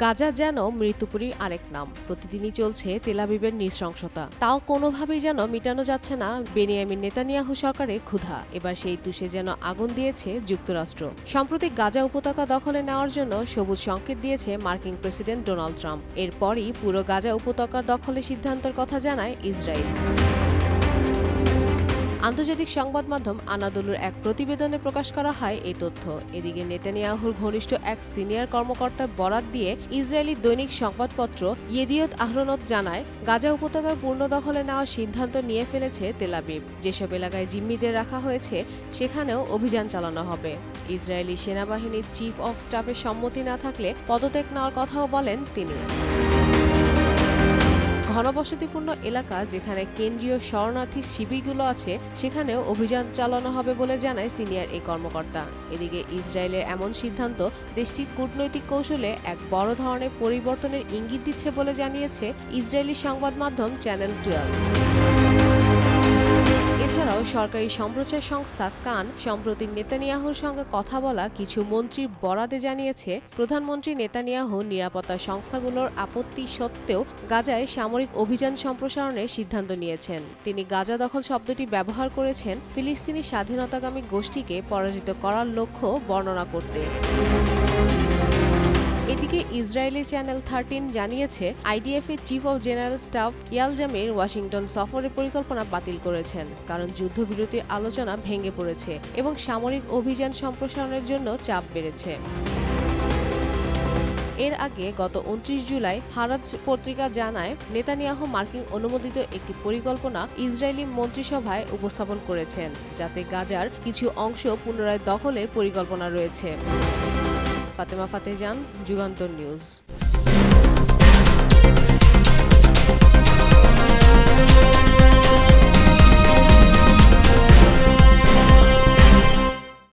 গাজা যেন মৃত্যুপুরীর আরেক নাম। প্রতিদিনই চলছে তেলাবিবের নৃশংসতা। তাও কোনোভাবেই যেন মিটানো যাচ্ছে না বেনিয়ামিন নেতানিয়াহু সরকারের ক্ষুধা। এবার সেই তুষে যেন আগুন দিয়েছে যুক্তরাষ্ট্র। সম্প্রতি গাজা উপত্যকা দখলে নেওয়ার জন্য সবুজ সংকেত দিয়েছে মার্কিন প্রেসিডেন্ট ডোনাল্ড ট্রাম্প। এরপরই পুরো গাজা উপত্যকার দখলের সিদ্ধান্তের কথা জানায় ইসরায়েল। আন্তর্জাতিক সংবাদ মাধ্যম আনাদুলুর এক প্রতিবেদনে প্রকাশ করা হয় এই তথ্য। এদিকে নেতানিয়াহুর ঘনিষ্ঠ এক সিনিয়র কর্মকর্তার বরাত দিয়ে ইসরায়েলি দৈনিক সংবাদপত্র ইয়েদিয়ত আহরনত জানায়, গাজা উপত্যকার পূর্ণ দখলে নেওয়ার সিদ্ধান্ত নিয়ে ফেলেছে তেলাবিব যেসব এলাকায় জিম্মিদের রাখা হয়েছে, সেখানেও অভিযান চালানো হবে। ইসরায়েলি সেনাবাহিনীর চিফ অফ স্টাফের সম্মতি না থাকলে পদত্যাগ নেওয়ার কথাও বলেন তিনি। ঘনবসতিপূর্ণ এলাকা যেখানে কেন্দ্রীয় শরণার্থী শিবিরগুলো আছে, সেখানেও অভিযান চালানো হবে বলে জানায় সিনিয়র এই কর্মকর্তা। এদিকে ইসরায়েলের এমন সিদ্ধান্ত দেশটির কূটনৈতিক কৌশলে এক বড় ধরনের পরিবর্তনের ইঙ্গিত দিচ্ছে বলে জানিয়েছে ইসরায়েলি সংবাদ মাধ্যম চ্যানেল টুয়েলভ। এছাড়াও সরকারি সম্প্রচার সংস্থা কান, সম্প্রতি নেতানিয়াহুর সঙ্গে কথা বলা কিছু মন্ত্রীর বরাদে জানিয়েছে, প্রধানমন্ত্রী নেতানিয়াহু নিরাপত্তা সংস্থাগুলোর আপত্তি সত্ত্বেও গাজায় সামরিক অভিযান সম্প্রসারণের সিদ্ধান্ত নিয়েছেন। তিনি গাজা দখল শব্দটি ব্যবহার করেছেন ফিলিস্তিনি স্বাধীনতাগামী গোষ্ঠীকে পরাজিত করার লক্ষ্য বর্ণনা করতে। ইসরায়েলি চ্যানেল থার্টিন জানিয়েছে, আইডিএফ এর chief of general staff Eyal Zamir Washington সফরের পরিকল্পনা বাতিল করেছেন, কারণ যুদ্ধবিরতির আলোচনা ভেঙে পড়েছে এবং সামরিক অভিযান সম্প্রসারণের জন্য চাপ বেড়েছে। এর আগে গত উনত্রিশ জুলাই হারাজ পত্রিকা জানায়, নেতানিয়াহু মার্কিন অনুমোদিত একটি পরিকল্পনা ইসরায়েলি মন্ত্রিসভায় উপস্থাপন করেছেন, যাতে গাজার কিছু অংশ পুনরায় দখলের পরিকল্পনা রয়েছে। ফাতেমা ফাতেজান যুগান্তর নিউজ।